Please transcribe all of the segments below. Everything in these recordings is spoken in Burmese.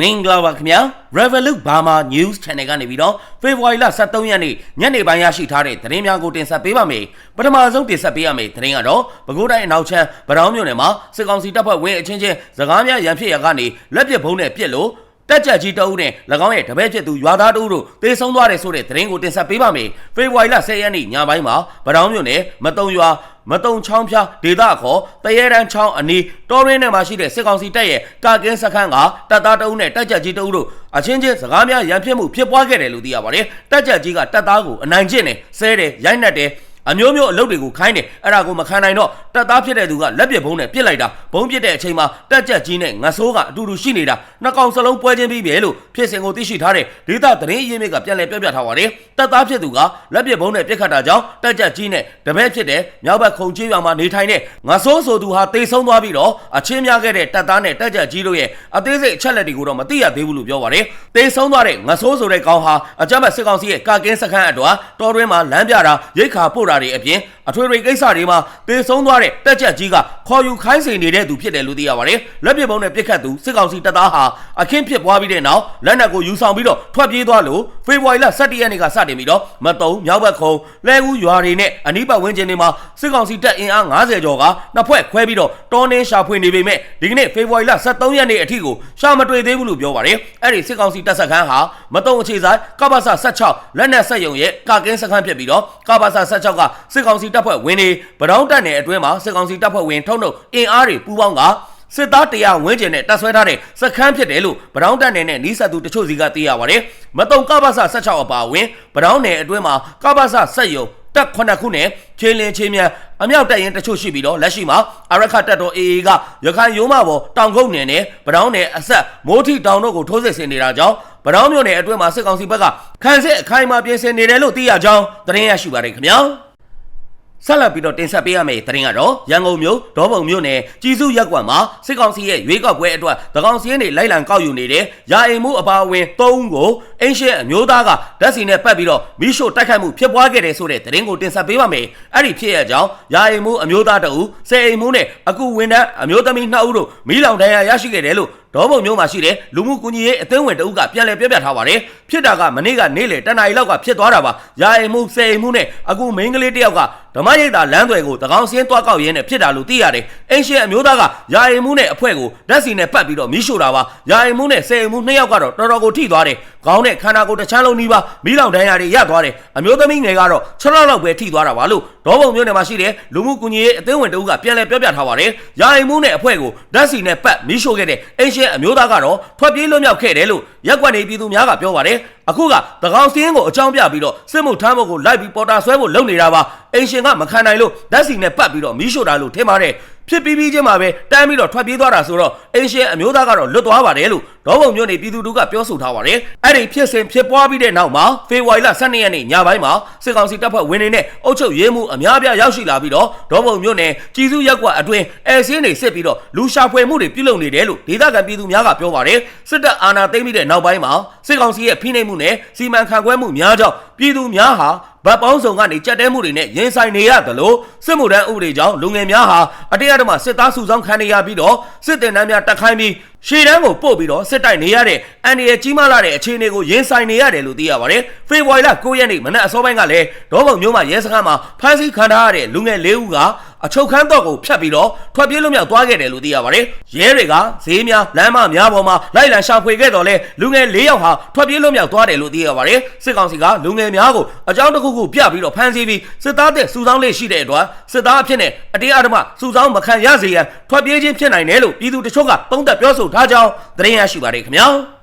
မင်္ဂလာပါခင်ဗျာ Revolut Burma News Channel ကနေပြီးတော့ဖေဖော်ဝါရီလ23ရက်နေ့ညနေပိုင်းရရှိထားတဲ့သတင်းများကိုတင်ဆက်ပေးပါမယ်ပထမဆုံးတင်ဆက်ပေးရမယ့်သတင်းကတော့ပဲခူးတိုင်းအနောက်ချမ်းဗတောင်းမြို့နယ်မှာစစ်ကောင်စီတပ်ဖွဲ့ဝင်အချင်းချင်းစကားများရန်ဖြစ်ရကနေလက်ပစ်ဘုံနဲ့ပြစ်လို့တက်ကြကြီးတအုပ်နဲ့၎င်းရဲ့တပည့်ဖြစ်သူရွာသားတအုပ်တို့တေဆုံးသွားတယ်ဆိုတဲ့သတင်းကိုတင်ဆက်ပေးပါမယ်ဖေဖော်ဝါရီလ10ရက်နေ့ညပိုင်းမှာဗတောင်းမြို့နယ်မတုံရွာ မတုံချောင်းဖျားဒေသခေါ်တရဲတန်းချောင်းအနီးတော်ရင်းထဲမှာရှိတဲ့စစ်ကောင်စီတပ်ရဲ့ကာကင်းစခန်းကတပ်သားတအုပ်နဲ့တက်ကြကြီးတအုပ်တို့အချင်းချင်းစကားများရန်ဖြစ်မှုဖြစ်ပွားခဲ့တယ်လို့သိရပါတယ်တက်ကြကြီးကတပ်သားကိုအနိုင်ကျင့်တယ်ဆဲတယ်ရိုက်နှက်တယ် အမျိုးမျိုးအလုပ်တွေကိုခိုင်းတယ်အဲ့ဒါကိုမခံနိုင်တော့တက်သားဖြစ်တဲ့သူကလက်ပစ်ဘုံနဲ့ပြစ်လိုက်တာဘုံပြစ်တဲ့အချိန်မှာတက်ကြက်ကြီးနဲ့ငဆိုးကအတူတူရှိနေတာနှစ်ကောင်စလုံးပွဲချင်းပြီးပြီလို့ဖြစ်စဉ်ကိုသိရှိထားတဲ့ဒေသသတင်းအရင်းမြစ်ကပြန်လည်ပြောပြထားပါတယ်တက်သားဖြစ်သူကလက်ပစ်ဘုံနဲ့ပြစ်ခတ်တာကြောင့်တက်ကြက်ကြီးနဲ့တပည့်ဖြစ်တဲ့မြောက်ဘက်ခုံကြီးရွာမှာနေထိုင်တဲ့ငဆိုးဆိုသူဟာတေဆုံးသွားပြီးတော့အချင်းများခဲ့တဲ့တက်သားနဲ့တက်ကြက်ကြီးတို့ရဲ့အသေးစိတ်အချက်လက်တွေကိုတော့မသိရသေးဘူးလို့ပြောပါတယ်တေဆုံးသွားတဲ့ငဆိုးဆိုတဲ့ကောင်ဟာအကြမ်းဖက်စစ်ကောင်စီရဲ့ကာကင်းစခန်းအတော်တော်တွင်းမှာလမ်းပြတာရိတ်ခါပို့တာတွေအပြင် အထွေထွေကိစ္စတွေမှာတေဆုံးသွားတဲ့တက်ချက်ကြီးကခေါ်ယူခိုင်းစေနေတဲ့သူဖြစ်တယ်လို့သိရပါတယ်။လက်ပစ်ပုံးနဲ့ပြစ်ခတ်သူစစ်ကောင်စီတပ်သားဟာအခင်းဖြစ်ပွားပြီးတဲ့နောက်လက်နက်ကိုယူဆောင်ပြီးတော့ထွက်ပြေးသွားလို့ဖေဖော်ဝါရီလ17ရက်နေ့ကစတင်ပြီးတော့မတုံမြောက်ဘက်ခုံလဲကူရွာတွေနဲ့အနီးပတ်ဝန်းကျင်တွေမှာစစ်ကောင်စီတပ်အင်အား90ကျော်ကနှစ်ဖွဲ့ခွဲပြီးတော့တောင်းနှင်းရှာဖွေနေပေမဲ့ဒီကနေ့ဖေဖော်ဝါရီလ23ရက်နေ့အထိကိုရှာမတွေ့သေးဘူးလို့ပြောပါတယ်။အဲ့ဒီစစ်ကောင်စီတပ်စခန်းဟာမတုံအခြေဆိုင်ကပ္ပစ16လက်နက်ဆက်ယုံရဲ့ကာကင်းစခန်းဖြစ်ပြီးတော့ကပ္ပစ16ကစစ်ကောင်စီတပ်ဖွဲ့ဝင်တွေဗတောင်းတက်နယ်အတွင်းမှာစစ်ကောင်စီတပ်ဖွဲ့ဝင်ထုံနှုတ်အင်အားတွေပူးပေါင်းကစစ်သားတရားဝင်းကျင်နဲ့တပ်ဆွဲထားတဲ့စခန်းဖြစ်တယ်လို့ဗတောင်းတက်နယ်နဲ့နီးစပ်သူတချို့စီကသိရပါတယ်။မတုံကပ္ပစ16အပါအဝင်ဗတောင်းနယ်အတွင်းမှာကပ္ပစဆက်ယုံတက်ခုနှစ်ခုနဲ့ချင်းလင်းချင်းမြန်အမြောက်တက်ရင်တချို့ရှိပြီးတော့လက်ရှိမှာအရခတက်တော် AA ကရခိုင်ရိုးမပေါ်တောင်ကုန်းနယ်နဲ့ဗတောင်းနယ်အဆက်မိုးထီတောင်တို့ကိုထိုးစစ်ဆင်နေတာကြောင့်ဗတောင်းမြို့နယ်အတွင်းမှာစစ်ကောင်စီဘက်ကခန်းစစ်အခိုင်အမာပြင်ဆင်နေတယ်လို့သိရကြောင်းသတင်းရရှိပါတယ်ခင်ဗျာ ဆက်လက်ပြီးတော့တင်ဆက်ပေးရမယ့်သတင်းကတော့ရန်ကုန်မြို့ဒေါပုံမြို့နယ်ကြီးစုရက်ကွက်မှာစစ်ကောင်စီရဲ့ရွေးကောက်ပွဲအတွက်တကောင်စီကနေလိုက်လံကောက်ယူနေတဲ့ရာအိမ်မှုအပါအဝင်၃ဦးကိုအင်းရှဲအမျိုးသားကဓာတ်စီနဲ့ပတ်ပြီးတော့မိရှို့တိုက်ခိုက်မှုဖြစ်ပွားခဲ့တယ်ဆိုတဲ့သတင်းကိုတင်ဆက်ပေးပါမယ်။အဲ့ဒီဖြစ်ရကြောင်းရာအိမ်မှုအမျိုးသားတအူဆယ်အိမ်မှုနဲ့အကူဝင်တဲ့အမျိုးသမီး2ဦးတို့မိလောင်ဒဏ်ရာရရှိခဲ့တယ်လို့ ဒေါပုံမျိုးမှာရှိတဲ့လူမှုကူညီရေးအသင်းဝင်တအုပ်ကပြန်လည်ပြောပြထားပါတယ်ဖြစ်တာကမနေ့ကနေ့လေတနအီလောက်ကဖြစ်သွားတာပါရာအိမ်မှုဆယ်အိမ်မှုနဲ့အခုမိန်းကလေးတယောက်ကဓမ္မရိပ်သာလမ်းသွယ်ကိုတကောင်စင်းတွားကောက်ရင်းနဲ့ဖြစ်တာလို့သိရတယ်အင်းရှင်အမျိုးသားကရာအိမ်မှုနဲ့အဖွဲ့ကိုဓာတ်စီနဲ့ပတ်ပြီးတော့မီးရှို့တာပါရာအိမ်မှုနဲ့ဆယ်အိမ်မှုနှစ်ယောက်ကတော့တော်တော်ကိုထိသွားတယ် ခေါင်းနဲ့ခန္ဓာကိုယ်တစ်ချမ်းလုံးနီးပါးမီးလောင်ဒဏ်ရာတွေရသွားတယ်အမျိုးသမီးငယ်ကတော့6လောက်လောက်ပဲထိသွားတာပါလို့ဒေါပုံမျိုးနယ်မှာရှိတဲ့လူမှုကူညီရေးအသင်းဝင်တအုပ်ကပြန်လည်ပြောပြထားပါတယ်ရာအိမ်မှုနဲ့အဖွဲ့ကိုဓာတ်စီနဲ့ပတ်မီးရှို့ခဲ့တဲ့အင်းရှင်အမျိုးသားကတော့ထွက်ပြေးလွတ်မြောက်ခဲ့တယ်လို့ရက်ကွက်နေပြည်သူများကပြောပါတယ်အခုကတကောင်စင်းကိုအကြောင်းပြပြီးတော့စစ်မှုထမ်းဖို့ကိုလိုက်ပြီးပေါ်တာဆွဲဖို့လုပ်နေတာပါ အင်ရှင်ကမခံနိုင်လို့ဓာတ်စီနဲ့ပတ်ပြီးတော့မီးရှို့တာလို့ထင်ပါတယ်ဖြစ်ပြီးပြီးချင်းမှာပဲတန်းပြီးတော့ထွက်ပြေးသွားတာဆိုတော့အင်ရှင်အမျိုးသားကတော့လွတ်သွားပါတယ်လို့ဒေါဘုံမျိုးနေပြည်သူတို့ကပြောဆိုထားပါတယ်အဲ့ဒီဖြစ်စဉ်ဖြစ်ပွားပြီးတဲ့နောက်မှာဖေဖော်ဝါရီလ12ရက်နေ့ညပိုင်းမှာစစ်ကောင်စီတပ်ဖွဲ့ဝင်တွေနဲ့အုပ်ချုပ်ရေးမှုအများပြားရောက်ရှိလာပြီးတော့ဒေါဘုံမျိုးနယ်ကြီးစုရက်ကွက်အတွင်းအဲစင်းတွေစစ်ပြီးတော့လူရှာဖွေမှုတွေပြုလုပ်နေတယ်လို့ဒေသခံပြည်သူများကပြောပါတယ်စစ်တပ်အာဏာသိမ်းပြီးတဲ့နောက်ပိုင်းမှာစစ်ကောင်စီရဲ့ဖိနှိပ်မှုနဲ့စီမံခန့်ခွဲမှုများကြောင့်ပြည်သူများဟာ ဗတ်ပေါင်းဆောင်ကနေကြက်တဲမှုတွေနဲ့ရင်ဆိုင်နေရတယ်လို့စစ်မှုထမ်းဥပဒေကြောင့်လူငယ်များဟာအတရားဓမ္မစစ်သားစုဆောင်ခံနေရပြီးတော့စစ်တင်တန်းများတက်ခိုင်းပြီးရှေ့တန်းကိုပို့ပြီးတော့စစ်တိုက်နေရတဲ့အန်ဒီရဲ့ကြီးမားလာတဲ့အခြေအနေကိုရင်ဆိုင်နေရတယ်လို့သိရပါတယ်။ဖေဖော်ဝါရီလ9ရက်နေ့မနက်အစောပိုင်းကလည်းဒေါဘုံမျိုးမှာရဲစခန်းမှာဖမ်းဆီးခံထားရတဲ့လူငယ်၄ဦးကအချုပ်ခန်းတော့ကိုဖျက်ပြီးတော့ထွက်ပြေးလွတ်မြောက်သွားခဲ့တယ်လို့သိရပါတယ်။ရဲတွေကဈေးများလမ်းမများပေါ်မှာလိုက်လံရှာဖွေခဲ့တော့လဲလူငယ်၄ယောက်ဟာထွက်ပြေးလွတ်မြောက်သွားတယ်လို့သိရပါတယ်။စစ်ကောင်စီကလူငယ်များကိုအကြောင်းတစ်ခုခုပြပြီးတော့ဖမ်းဆီးပြီးစစ်သားတဲ့စုဆောင်းလေးရှိတဲ့အတွက်စစ်သားအဖြစ်နဲ့အတရားဓမ္မစုဆောင်းမခံရစေရန်ထွက်ပြေးခြင်းဖြစ်နိုင်တယ်လို့ပြည်သူတချို့ကသုံးသပ်ပြောဆိုထားကြောင်းသတင်းရရှိပါတယ်ခင်ဗျာ။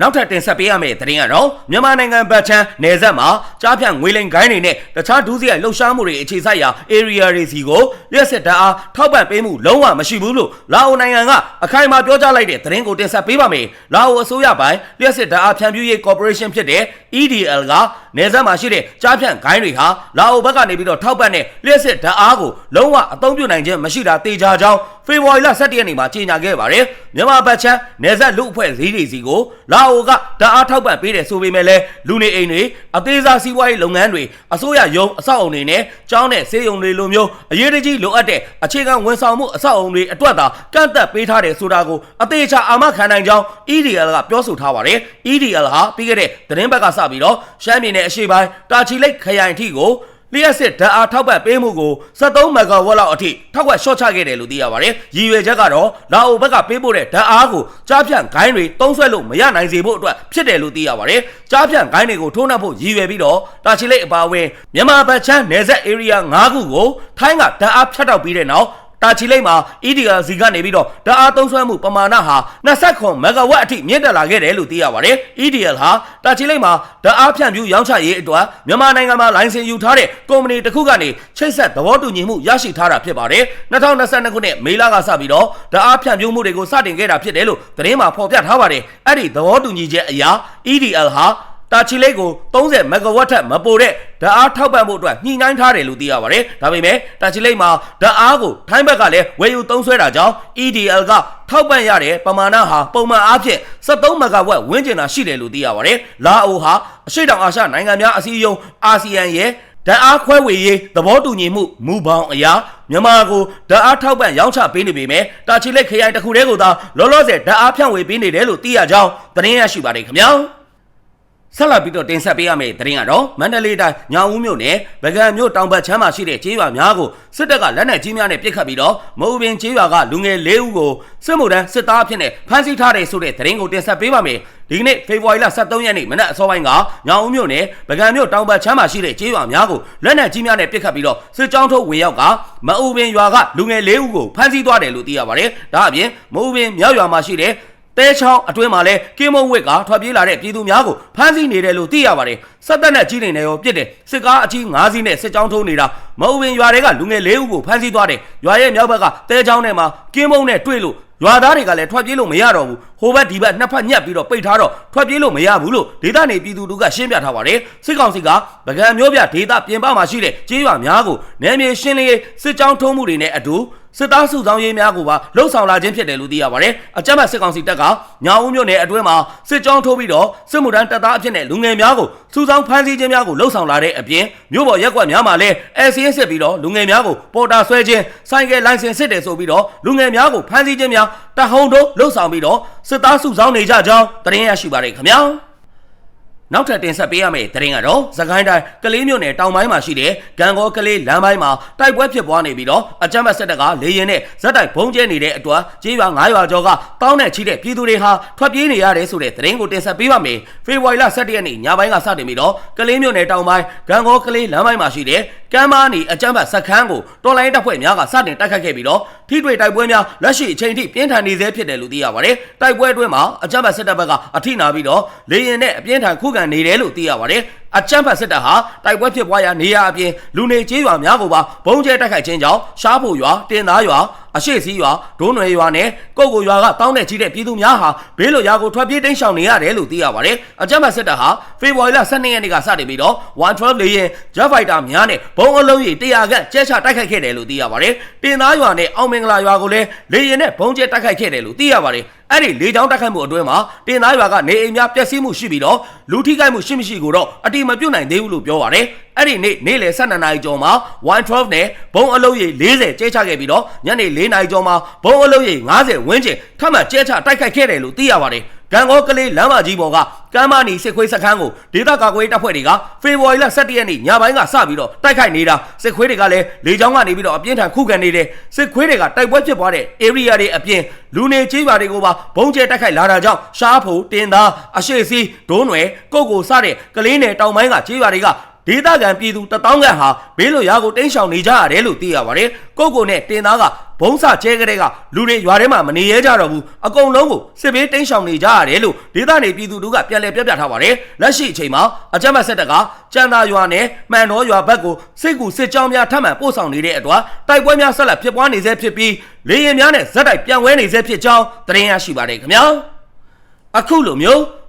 နောက်ထပ်တင်ဆက်ပေးရမယ့်သတင်းကတော့မြန်မာနိုင်ငံဗတ်ချမ်းနယ်စပ်မှာကြားဖြန့်ငွေလိမ်ဂိုင်းတွေနဲ့တခြားဒုစရိုက်လှုပ်ရှားမှုတွေအခြေစိုက်ရာ area တွေစီကိုရက်စစ်တပ်အားထောက်ပံ့ပေးမှုလုံးဝမရှိဘူးလို့လာအိုနိုင်ငံကအခိုင်အမာပြောကြားလိုက်တဲ့သတင်းကိုတင်ဆက်ပေးပါမယ်။လာအိုအစိုးရပိုင်းရက်စစ်တပ်အားဖြန့်ဖြူးရေး corporation ဖြစ်တဲ့ EDL ကနေဆက်မှာရှိတဲ့ကြားဖြန့်ဂိုင်းတွေဟာလာအိုဘက်ကနေပြီးတော့ထောက်ပံ့တဲ့လျှက်စစ်ဓာတ်အားကိုလုံးဝအသုံးပြုနိုင်ခြင်းမရှိတာတေချာကြောင်းဖေဖော်ဝါရီလ17ရက်နေ့မှာကြေညာခဲ့ပါတယ်မြန်မာဘက်ချမ်းနေဆက်လူအဖွဲ့စည်းတွေစီကိုလာအိုကဓာတ်အားထောက်ပံ့ပေးတယ်ဆိုပေမဲ့လည်းလူနေအိမ်တွေအသေးစားစီးပွားရေးလုပ်ငန်းတွေအစိုးရရုံးအဆောက်အုံတွေနဲ့ကျောင်းနဲ့ဆေးရုံတွေလိုမျိုးအရေးတကြီးလိုအပ်တဲ့အခြေခံဝန်ဆောင်မှုအဆောက်အုံတွေအတွက်သာကန့်သက်ပေးထားတယ်ဆိုတာကိုအသေးချာအာမခံနိုင်ကြောင်း EDL ကပြောဆိုထားပါတယ် EDL ဟာပြီးခဲ့တဲ့သတင်းဘက်ကစပြီးတော့ရှမ်းပြည်နယ်အရှေ့ပိုင်းတာချီလိတ်ခရိုင်ထိကိုလျှက်စစ်ဓာတ်အားထောက်ပံ့ပေးမှုကို73မဂါဝက်လောက်အထိထောက်ဝက်ရှော့ချခဲ့တယ်လို့သိရပါတယ်။ရည်ရွယ်ချက်ကတော့လာအိုဘက်ကပေးပို့တဲ့ဓာတ်အားကိုကြားဖြန့်ဂိုင်းတွေတုံးဆွဲလို့မရနိုင်စေဖို့အတွက်ဖြစ်တယ်လို့သိရပါတယ်။ကြားဖြန့်ဂိုင်းတွေကိုထိုးနှက်ဖို့ရည်ရွယ်ပြီးတော့တာချီလိတ်အပါအဝင်မြန်မာဘက်ချမ်းနယ်စပ် area 9ခုကိုထိုင်းကဓာတ်အားဖြတ်တောက်ပြီးတဲ့နောက် တာချီလိတ်မှာ EDR စီကနေပြီးတော့ဓာတ်အားသုံးစွဲမှုပမာဏဟာ29မဂါဝက်အထိမြင့်တက်လာခဲ့တယ်လို့သိရပါတယ်။ EDL ဟာတာချီလိတ်မှာဓာတ်အားဖြန့်ဖြူးရောင်းချရေးအတွက်မြန်မာနိုင်ငံမှာလိုင်စင်ယူထားတဲ့ကုမ္ပဏီတစ်ခုကနေချိတ်ဆက်သဘောတူညီမှုရရှိထားတာဖြစ်ပါတယ်။2022ခုနှစ်မေလကစပြီးတော့ဓာတ်အားဖြန့်ဖြူးမှုတွေကိုစတင်ခဲ့တာဖြစ်တယ်လို့သတင်းမှာဖော်ပြထားပါတယ်။အဲ့ဒီသဘောတူညီချက်အရ EDL ဟာ တာချီလိတ်ကို30မဂါဝက်ထက်မပိုတဲ့ဓာတ်အားထောက်ပံ့ဖို့အတွက်ညှိနှိုင်းထားတယ်လို့သိရပါတယ်။ဒါပေမဲ့တာချီလိတ်မှာဓာတ်အားကိုထိုင်းဘက်ကလည်းဝယ်ယူသုံးစွဲတာကြောင့် EDL ကထောက်ပံ့ရတဲ့ပမာဏဟာပုံမှန်အားဖြင့်73မဂါဝက်ဝန်းကျင်သာရှိတယ်လို့သိရပါတယ်။လာအိုဟာအရှေ့တောင်အာရှနိုင်ငံများအစည်းအရုံးအာဆီယံရဲ့ဓာတ်အားခွဲဝေရေးသဘောတူညီမှုမူပေါင်းအရာမြန်မာကိုဓာတ်အားထောက်ပံ့ရောင်းချပေးနေပေမဲ့တာချီလိတ်ခရိုင်တစ်ခုတည်းကိုသာလောလောဆယ်ဓာတ်အားဖြန့်ဝေပေးနေတယ်လို့သိရကြောင်းသတင်းရရှိပါတယ်ခင်ဗျာ။ ဆက်လက်ပြီးတော့တင်ဆက်ပေးရမယ့်သတင်းကတော့မန္တလေးတိုင်းညောင်ဦးမြို့နယ်ဗကံမြို့တောင်ဘက်ချမ်းမှာရှိတဲ့ကျေးရွာများကိုစစ်တပ်ကလက်နက်ကြီးများနဲ့ပစ်ခတ်ပြီးတော့မအူပင်ကျေးရွာကလူငယ်၄ဦးကိုစစ်မှုထမ်းစစ်သားအဖြစ်နဲ့ဖမ်းဆီးထားတယ်ဆိုတဲ့သတင်းကိုတင်ဆက်ပေးပါမယ်။ဒီကနေ့ဖေဖော်ဝါရီလ23ရက်နေ့မနက်အစောပိုင်းကညောင်ဦးမြို့နယ်ဗကံမြို့တောင်ဘက်ချမ်းမှာရှိတဲ့ကျေးရွာများကိုလက်နက်ကြီးများနဲ့ပစ်ခတ်ပြီးတော့စစ်ကြောင်းထုတ်ဝင်ရောက်ကမအူပင်ရွာကလူငယ်၄ဦးကိုဖမ်းဆီးသွားတယ်လို့သိရပါတယ်။ဒါအပြင်မအူပင်မြောက်ရွာမှာရှိတဲ့ တဲချောင်းအတွင်းမှာလဲကင်းမုံဝစ်ကထွက်ပြေးလာတဲ့ပြည်သူများကိုဖမ်းဆီးနေတယ်လို့သိရပါတယ်။စစ်တပ်နဲ့ကြီးနေတယ်ရောပြစ်တယ်စစ်ကားအကြီး၅စီးနဲ့စစ်ကြောင်းထုံးနေတာမအုံဝင်ရွာတွေကလူငယ်၄ဦးကိုဖမ်းဆီးသွားတယ်။ရွာရဲ့မြောက်ဘက်ကတဲချောင်းထဲမှာကင်းမုံနဲ့တွေ့လို့ရွာသားတွေကလည်းထွက်ပြေးလို့မရတော့ဘူး ဟိုဘက်ဒီဘက်နှစ်ဖက်ညက်ပြီးတော့ပိတ်ထားတော့ထွက်ပြေးလို့မရဘူးလို့ဒေသနေပြည်သူတို့ကရှင်းပြထားပါတယ်စစ်ကောင်စီကဗကံမျိုးပြဒေသပြင်ပမှာရှိတဲ့ကျေးရွာများကိုနယ်မြေရှင်းလင်းရေးစစ်ကြောင်းထုံးမှုတွေနဲ့အတူစစ်သားစုဆောင်ရေးများကိုပါလှုပ်ဆောင်လာခြင်းဖြစ်တယ်လို့သိရပါတယ်။အကြမ်းဖက်စစ်ကောင်စီတပ်ကညောင်ဦးမြို့နယ်အတွင်းမှာစစ်ကြောင်းထိုးပြီးတော့စစ်မှုထမ်းတပ်သားအဖြစ်နဲ့လူငယ်များကိုစုဆောင်ဖမ်းဆီးခြင်းများကိုလှုပ်ဆောင်လာတဲ့အပြင်မြို့ပေါ်ရက်ကွက်များမှာလည်းအဲစီးစစ်ပြီးတော့လူငယ်များကိုပေါ်တာဆွဲခြင်းဆိုင်ကယ်လိုင်စင်စစ်တယ်ဆိုပြီးတော့လူငယ်များကိုဖမ်းဆီးခြင်းများတဟုန်တို့လှုပ်ဆောင်ပြီးတော့စစ်သားစုဆောင်နေကြကြောင်းသတင်းရရှိပါတယ်ခင်ဗျာ။ နောက်ထပ်တင်ဆက်ပေးရမယ့်သတင်းကတော့သခိုင်းတိုင်းကလေးမြို့နယ်တောင်ပိုင်းမှာရှိတဲ့ဂံကောကလေးလမ်းပိုင်းမှာတိုက်ပွဲဖြစ်ပွားနေပြီးတော့အကြမ်းဖက်စစ်တပ်ကလေရင်နဲ့ဇက်တိုက်ဘုံကျဲနေတဲ့အတွက်ကျေးရွာ9ရွာကျော်ကတောင်းနဲ့ချီတဲ့ပြည်သူတွေဟာထွက်ပြေးနေရတယ်ဆိုတဲ့သတင်းကိုတင်ဆက်ပေးပါမယ်။ဖေဖော်ဝါရီလ17ရက်နေ့ညပိုင်းကစတင်ပြီးတော့ကလေးမြို့နယ်တောင်ပိုင်းဂံကောကလေးလမ်းပိုင်းမှာရှိတဲ့ကမ်းမားနီအကြမ်းဖက်စခန်းကိုတော်လိုင်းတပ်ဖွဲ့များကစတင်တိုက်ခတ်ခဲ့ပြီးတော့ထိတွေ့တိုက်ပွဲများလက်ရှိအချိန်ထိပြင်းထန်နေသေးဖြစ်တယ်လို့သိရပါတယ်။တိုက်ပွဲအတွင်းမှာအကြမ်းဖက်စစ်တပ်ဘက်ကအထိနာပြီးတော့လေရင်နဲ့အပြင်းထန်ခုခံနေတယ်လို့သိရပါတယ်။ အကြမ်းဖက်စစ်တပ်ဟာတိုက်ပွဲဖြစ်ပွားရာနေရာအပြင်လူနေကျေးရွာများကိုပါဘုံကျဲတိုက်ခိုက်ခြင်းကြောင့်ရှားဖို့ရွာတင်သားရွာအရှိစည်းရွာဒိုးနွယ်ရွာနဲ့ကုတ်ကိုရွာကတောင်းတဲ့ကြီးတဲ့ပြည်သူများဟာဘေးလွတ်ရာကိုထွက်ပြေးတိမ်းရှောင်နေရတယ်လို့သိရပါတယ်။အကြမ်းဖက်စစ်တပ်ဟာဖေဖော်ဝါရီလ12ရက်နေ့ကစတင်ပြီးတော့112လေရင် Jet Fighter များနဲ့ဘုံအလုံးကြီး100ခန့်ကျဲချတိုက်ခိုက်ခဲ့တယ်လို့သိရပါတယ်။တင်သားရွာနဲ့အောင်မင်္ဂလာရွာကိုလည်းလေရင်နဲ့ဘုံကျဲတိုက်ခိုက်ခဲ့တယ်လို့သိရပါတယ်။အဲ့ဒီလေချောင်းတက်ခတ်မှုအတွင်းမှာတင်သားရွာကနေအိမ်များပျက်စီးမှုရှိပြီးတော့လူထိခိုက်မှုရှိမရှိကိုတော့အတိမပြုတ်နိုင်သေးဘူးလို့ပြောပါတယ်။အဲ့ဒီနေ့နေ့လယ်12နာရီကျော်မှာ112နဲ့ဘုံအလုံးရေ40ကျဲချခဲ့ပြီးတော့ညနေ4နာရီကျော်မှာဘုံအလုံးရေ90ဝန်းကျင်ထပ်မံကျဲချတိုက်ခိုက်ခဲ့တယ်လို့သိရပါတယ်။ ဂံကောကလေးလမ်းမကြီးပေါ်ကကမ်းမနီစစ်ခွေးစခန်းကိုဒေသကာကွယ်တပ်ဖွဲ့တွေကဖေဖော်ဝါရီလ17ရက်နေ့ညပိုင်းကစပြီးတော့တိုက်ခိုက်နေတာစစ်ခွေးတွေကလည်းလေကြောင်းကနေပြီးတော့အပြင်းထန်ခုခံနေတယ်စစ်ခွေးတွေကတိုက်ပွဲဖြစ်ပွားတဲ့ area တွေအပြင်လူနေကြီးပါတွေကိုပါဘုံကျဲတိုက်ခိုက်လာတာကြောင့်ရှားဖို့တင်သားအရှိစီဒိုးနွယ်ကုတ်ကိုစတဲ့ကလေးနယ်တောင်ပိုင်းကကြီးပါတွေကဒေသခံပြည်သူတပေါင်းခန့်ဟာဘေးလွတ်ရာကိုတိမ်းရှောင်နေကြရတယ်လို့သိရပါတယ်။ကုတ်ကိုနဲ့တင်သားက ဘုံစကျဲကလေးကလူတွေရွာထဲမှာမနေရဲကြတော့ဘူးအကုန်လုံးကိုစစ်ဘေးတိမ်းရှောင်နေကြရတယ်လို့ဒေသနေပြည်သူတို့ကပြန်လည်ပြပြထားပါတယ်။လက်ရှိအချိန်မှာအကြမ်းဖက်စစ်တပ်ကကြံသာရွာနဲ့မှန်တော်ရွာဘက်ကိုစစ်ကူစစ်ကြောင်းများထပ်မံပို့ဆောင်နေတဲ့အတွက်တိုက်ပွဲများဆက်လက်ဖြစ်ပွားနေဆဲဖြစ်ပြီးလေရင်များနဲ့ဇက်တိုက်ပြန်ဝဲနေဆဲဖြစ်ကြောင်းသတင်းရရှိပါတယ်ခင်ဗျာ။အခုလိုမျိုး